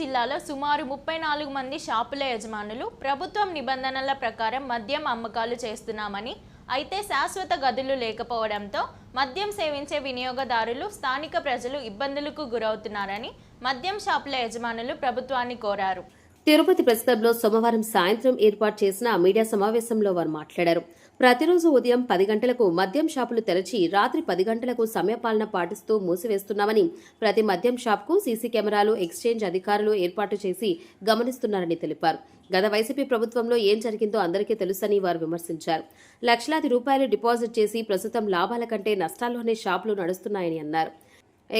జిల్లాలో సుమారు ముప్పై నాలుగు మంది షాపుల యజమానులు ప్రభుత్వం నిబంధనల ప్రకారం మద్యం అమ్మకాలు చేస్తున్నామని అయితే శాశ్వత గదులు లేకపోవడంతో మద్యం సేవించే వినియోగదారులు స్థానిక ప్రజలు ఇబ్బందులకు గురవుతున్నారని మద్యం షాపుల యజమానులు ప్రభుత్వాన్ని కోరారు. తిరుపతి ప్రెస్ క్లబ్లో సోమవారం సాయంత్రం ఏర్పాటు చేసిన మీడియా సమావేశంలో వారు మాట్లాడారు. ప్రతిరోజు ఉదయం పది గంటలకు మద్యం షాపులు తెరచి రాత్రి పది గంటలకు సమయపాలన పాటిస్తూ మూసివేస్తున్నామని ప్రతి మద్యం షాప్కు సీసీ కెమెరాలు ఎక్స్చేంజ్ అధికారులు ఏర్పాటు చేసి గమనిస్తున్నారని తెలిపారు. గత వైసీపీ ప్రభుత్వంలో ఏం జరిగిందో అందరికీ తెలుసని వారు విమర్శించారు. లక్షలాది రూపాయలు డిపాజిట్ చేసి ప్రస్తుతం లాభాల కంటే నష్టాల్లోనే షాపులు నడుస్తున్నాయని అన్నారు.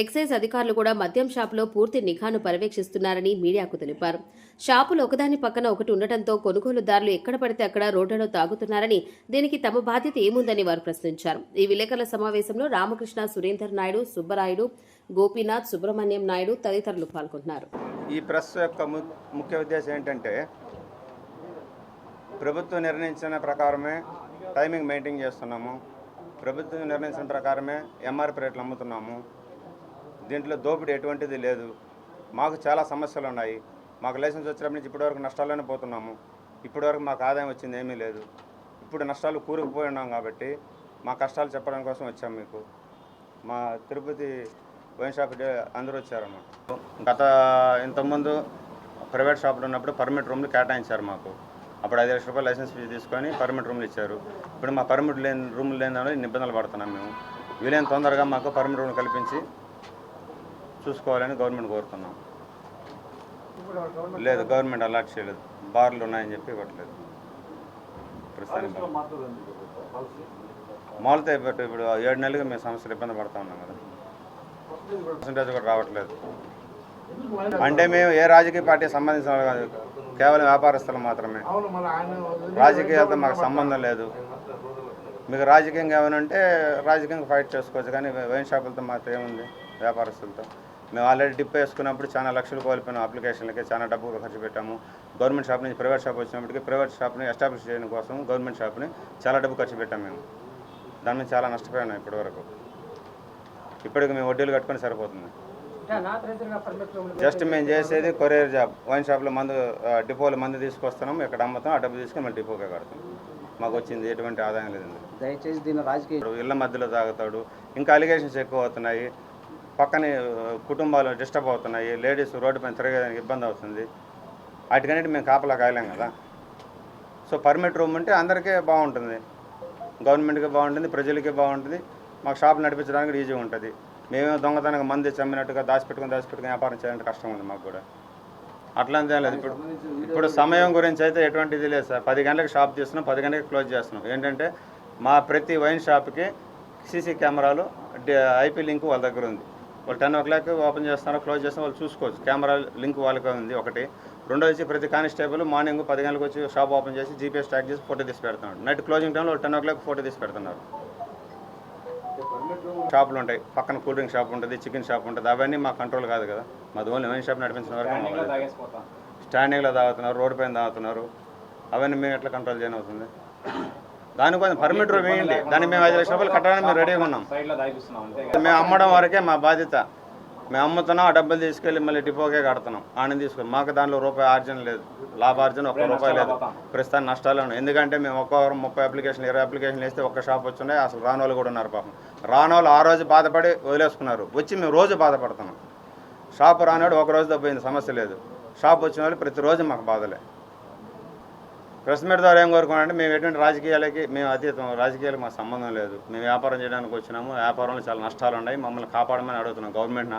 ఎక్సైజ్ అధికారులు కూడా మద్యం షాపులో పూర్తి నిఘాను పర్యవేక్షిస్తున్నారని మీడియాకు తెలిపారు. షాపులు ఒకదాని పక్కన ఒకటి ఉండటంతో కొనుగోలుదారులు ఎక్కడ పడితే అక్కడ రోడ్లలో తాగుతున్నారని దీనికి తమ బాధ్యత ఏముందని వారు ప్రశ్నించారు. ఈ విలేకరుల సమావేశంలో రామకృష్ణ సురేందర్ నాయుడు సుబ్బరాయుడు గోపీనాథ్ సుబ్రహ్మణ్యం నాయుడు తదితరులు పాల్గొన్నారు. ఈ ప్రెస్ యొక్క ముఖ్య ఉద్దేశం ఏంటంటే ప్రభుత్వం నిర్ణయించిన ప్రకారమే టైమింగ్ మెయింటైన్ చేస్తున్నాము. ప్రభుత్వం నిర్ణయించిన ప్రకారమే ఎంఆర్పి రేట్లు అమ్ముతున్నాము. దీంట్లో దోపిడీ ఎటువంటిది లేదు. మాకు చాలా సమస్యలు ఉన్నాయి. మాకు లైసెన్స్ వచ్చినప్పటి నుంచి ఇప్పటివరకు నష్టాల్లోనే పోతున్నాము. ఇప్పటివరకు మాకు ఆదాయం వచ్చింది ఏమీ లేదు. ఇప్పుడు నష్టాలు కూరుకుపోయి ఉన్నాం కాబట్టి మా కష్టాలు చెప్పడం కోసం వచ్చాము మీకు. మా తిరుపతి వైన్ షాప్ అందరూ వచ్చారన్నమాట. గత ఇంతకుముందు ప్రైవేట్ షాపులు ఉన్నప్పుడు పర్మిట్ రూమ్లు కేటాయించారు మాకు. అప్పుడు ఐదు లక్షల రూపాయలు లైసెన్స్ ఫీజు తీసుకొని పర్మిట్ రూమ్లు ఇచ్చారు. ఇప్పుడు మా పర్మిట్ లేని రూమ్లు లేని ఇబ్బందులు పడుతున్నాం మేము. వీలైన తొందరగా మాకు పర్మిట్ రూమ్లు కల్పించి చూసుకోవాలని గవర్నమెంట్ కోరుతున్నాం. లేదు గవర్నమెంట్ అలాట్ చేయలేదు. బార్లు ఉన్నాయని చెప్పి ఇవ్వట్లేదు. ప్రస్తుతానికి మాల్తో ఇప్పుడు ఇప్పుడు ఏడు నెలలుగా మేము సమస్యలు ఇబ్బంది పడతా ఉన్నాం కదా. పర్సంటేజ్ కూడా రావట్లేదు. అంటే మేము ఏ రాజకీయ పార్టీ సంబంధించిన వాళ్ళు కాదు. కేవలం వ్యాపారస్తులు మాత్రమే. రాజకీయాలతో మాకు సంబంధం లేదు. మీకు రాజకీయంగా ఏమనంటే రాజకీయంగా ఫైట్ చేసుకోవచ్చు కానీ వైన్ షాపులతో మాత్రం ఏముంది? వ్యాపారస్తులతో. మేము ఆల్రెడీ డిప్ వేసుకున్నప్పుడు చాలా లక్షలు కోల్పోయినాం అప్లికేషన్లకి చాలా డబ్బు ఖర్చు పెట్టాము. గవర్నమెంట్ షాప్ నుంచి ప్రైవేట్ షాప్ వచ్చినప్పటికీ ప్రైవేట్ షాప్ని ఎస్టాబ్లిష్ చేయడం కోసం గవర్నమెంట్ షాప్ని చాలా డబ్బు ఖర్చు పెట్టాం మేము. దాని మీద చాలా నష్టపోయాం ఇప్పటివరకు ఇప్పటికి మేము వడ్డీలు కట్టుకొని సరిపోతుంది. జస్ట్ మేము చేసేది కొరియర్ జాబ్. వైన్ షాప్లో మందు డిపోలో మందు తీసుకొస్తున్నాం. ఇక్కడ అమ్ముతాం ఆ డబ్బు తీసుకొని మళ్ళీ డిపోకే కడతాం. మాకు వచ్చింది ఎటువంటి ఆదాయం లేదండి. దయచేసి దీన్ని రాజకీయ ఇళ్ళ మధ్యలో తాగుతాడు. ఇంకా అలిగేషన్స్ ఎక్కువ అవుతున్నాయి. పక్కనే కుటుంబాలు డిస్టర్బ్ అవుతున్నాయి. లేడీస్ రోడ్డు పైన తిరగడానికి ఇబ్బంది అవుతుంది. వాటికనేది మేము కాపలా కాయలేం కదా. సో పర్మిట్ రూమ్ ఉంటే అందరికీ బాగుంటుంది. గవర్నమెంట్కి బాగుంటుంది ప్రజలకి బాగుంటుంది. మాకు షాప్ నడిపించడానికి ఈజీగా ఉంటుంది. మేమేమో దొంగతనంగా మంది చమ్మినట్టుగా దాచిపెట్టుకుని దాచిపెట్టుకుని వ్యాపారం చేయాలంటే కష్టం ఉంది మాకు కూడా. అట్లా అంతే లేదు. ఇప్పుడు ఇప్పుడు సమయం గురించి అయితే ఎటువంటిది లేదు సార్. పది గంటలకు షాప్ తీస్తున్నాం పది గంటలకు క్లోజ్ చేస్తున్నాం. ఏంటంటే మా ప్రతి వైన్ షాప్కి సీసీ కెమెరాలు ఐపీ లింక్ వాళ్ళ దగ్గర ఉంది. వాళ్ళు టెన్ ఓ క్లాక్ ఓపెన్ చేస్తారో క్లోజ్ చేస్తారో వాళ్ళు చూసుకోవచ్చు. కెమెరా లింక్ వాళ్ళకి ఉంది ఒకటి. రెండో వచ్చి ప్రతి కానిస్టేబుల్ మార్నింగ్ పది గంటలకు వచ్చి షాప్ ఓపెన్ చేసి జీపీఎస్ ట్రాక్ చేసి ఫోటో తీసి పెడుతున్నాడు. నైట్ క్లోజింగ్ టైంలో టెన్ ఓ క్లాక్ ఫోటో తీసి పెడుతున్నారు. షాపులు ఉంటాయి. పక్కన కూల్ డ్రింక్ షాప్ ఉంటుంది చికెన్ షాప్ ఉంటుంది. అవన్నీ మా కంట్రోల్ కాదు కదా. మాది ఓన్లీ వైన్ షాప్ నడిపించిన వరకు. స్టాండింగ్లో తాగుతున్నారు రోడ్డు పైన తాగుతున్నారు. అవన్నీ మేము ఎట్లా కంట్రోల్ చేయని అవుతుంది దానికోసం పర్మిట్ రూమ్ వేయండి. దాన్ని మేము ఐదు లక్షల రూపాయలు కట్టడానికి మేము రెడీగా ఉన్నాం. మేము అమ్మడం వరకే మా బాధ్యత. మేము అమ్ముతున్నాం ఆ డబ్బులు తీసుకెళ్ళి మళ్ళీ డిపోకే కడుతున్నాం. ఆయన తీసుకుని మాకు దానిలో రూపాయి ఆర్జన లేదు. లాభార్జన ఒక్క రూపాయి లేదు. ప్రస్తుతానికి నష్టాలు ఎందుకంటే మేము ఒక్క ముప్పై అప్లికేషన్లు ఇరవై అప్లికేషన్లు వేస్తే ఒక్క షాప్ వచ్చినాయి అసలు రాని వాళ్ళు కూడా ఉన్నారు పాపం. రాని ఆ రోజు బాధపడి వదిలేసుకున్నారు. వచ్చి మేము రోజు బాధపడుతున్నాం. షాప్ రానివాడు ఒక రోజుతో పోయింది సమస్య లేదు. షాప్ వచ్చిన వాళ్ళు ప్రతిరోజు మాకు బాధలే. ప్రెస్ మీట్ ద్వారా ఏం కోరుకున్నామంటే మేము ఎటువంటి రాజకీయాలకి మేము అతీతం రాజకీయాలకు మాకు సంబంధం లేదు. మేము వ్యాపారం చేయడానికి వచ్చినాము. వ్యాపారంలో చాలా నష్టాలు ఉన్నాయి. మమ్మల్ని కాపాడమని అడుగుతున్నాం. గవర్నమెంట్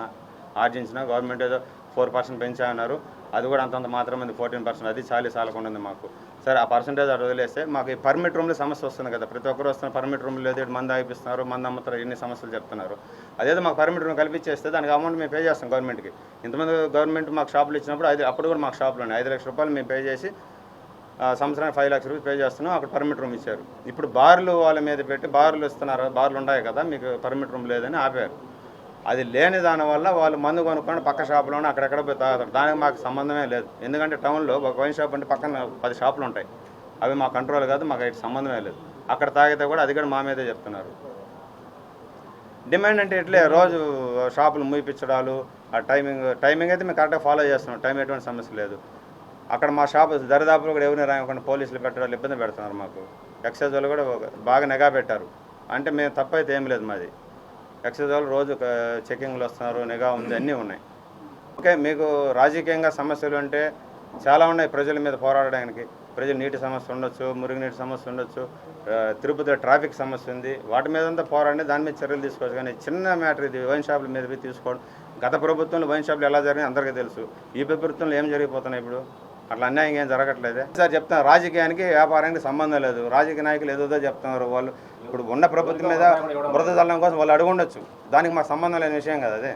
ఆర్జించిన గవర్నమెంట్ ఏదో ఫోర్ పర్సెంట్ పెంచామన్నారు అది కూడా అంతంత మాత్రమే ఫోర్టీన్ పర్సెంట్. అది చాలీ చాలకుండా ఉంది మాకు. సరే ఆ పర్సెంటేజ్ అటు వదిలేస్తే మాకు ఈ పర్మిట్ రూమ్లో సమస్య వస్తుంది కదా. ప్రతి ఒక్కరు వస్తున్న పర్మిట్ రూమ్ లేదు. ఇటు మంది ఆగిపిస్తున్నారు. మంది అమ్ముతారు ఎన్ని సమస్యలు చెప్తున్నారు. అదేదో మాకు పర్మిట్ రూమ్ కల్పించేస్తే దానికి అమౌంట్ మేము పే చేస్తాం గవర్నమెంట్కి. ఇంతమంది గవర్నమెంట్ మాకు షాపులు ఇచ్చినప్పుడు ఐదు అప్పుడు కూడా మాకు షాపులు ఉన్నాయి. ఐదు లక్షల రూపాయలు మేము పే చేసి సంవత్సరానికి ఫైవ్ లక్షల రూపీస్ పే చేస్తున్నాం అక్కడ పర్మిట్ రూమ్ ఇచ్చారు. ఇప్పుడు బార్లు వాళ్ళ మీద పెట్టి బార్లు ఇస్తున్నారు బార్లు ఉన్నాయి కదా మీకు పర్మిట్ రూమ్ లేదని ఆపారు. అది లేని దానివల్ల వాళ్ళు మందు కొనుక్కొని పక్క షాపులోనే అక్కడెక్కడ పోయి తాగుతారు. దానికి మాకు సంబంధమే లేదు. ఎందుకంటే టౌన్లో ఒక వైన్ షాప్ అంటే పక్కన పది షాపులు ఉంటాయి. అవి మా కంట్రోల్ కాదు మాకు అయితే సంబంధమే లేదు. అక్కడ తాగితే కూడా అది కూడా మా మీదే చెప్తున్నారు. డిమాండ్ అంటే ఇట్లే రోజు షాపులు మూయిపించడాలు ఆ టైమింగ్ టైమింగ్ అయితే మేము కరెక్ట్గా ఫాలో చేస్తున్నాం. టైం ఎటువంటి సమస్య లేదు. అక్కడ మా షాప్ దరిదాపులో కూడా ఎవరిని రాయకుండా పోలీసులు పెట్టడం ఇబ్బంది పెడుతున్నారు మాకు. ఎక్సైజ్ వాళ్ళు కూడా బాగా నిఘా పెట్టారు. అంటే మేము తప్పైతే ఏం లేదు మాది. ఎక్సైజ్ వాళ్ళు రోజు చెకింగ్లు వస్తున్నారు నిఘా ఉంది అన్నీ ఉన్నాయి. ఓకే మీకు రాజకీయంగా సమస్యలు అంటే చాలా ఉన్నాయి ప్రజల మీద పోరాడడానికి. ప్రజలు నీటి సమస్య ఉండొచ్చు మురుగునీటి సమస్య ఉండొచ్చు తిరుపతిలో ట్రాఫిక్ సమస్య ఉంది. వాటి మీద అంతా పోరాడి దాని మీద చర్యలు తీసుకోవచ్చు. కానీ చిన్న మ్యాటర్ ఇది వైన్ షాపుల మీద తీసుకోవడం. గత ప్రభుత్వంలో వైన్ షాపులు ఎలా జరిగినాయి అందరికీ తెలుసు. ఈ ప్రభుత్వంలో ఏం జరిగిపోతున్నాయి ఇప్పుడు? అట్లా అన్యాయం ఏం జరగట్లేదే. సార్ చెప్తాను రాజకీయానికి వ్యాపారానికి సంబంధం లేదు. రాజకీయ నాయకులు ఏదో చెప్తున్నారు వాళ్ళు. ఇప్పుడు ఉన్న ప్రభుత్వం మీద బురద చల్లడం కోసం వాళ్ళు అడుగుండొచ్చు. దానికి మాకు సంబంధం లేని విషయం కదా అదే.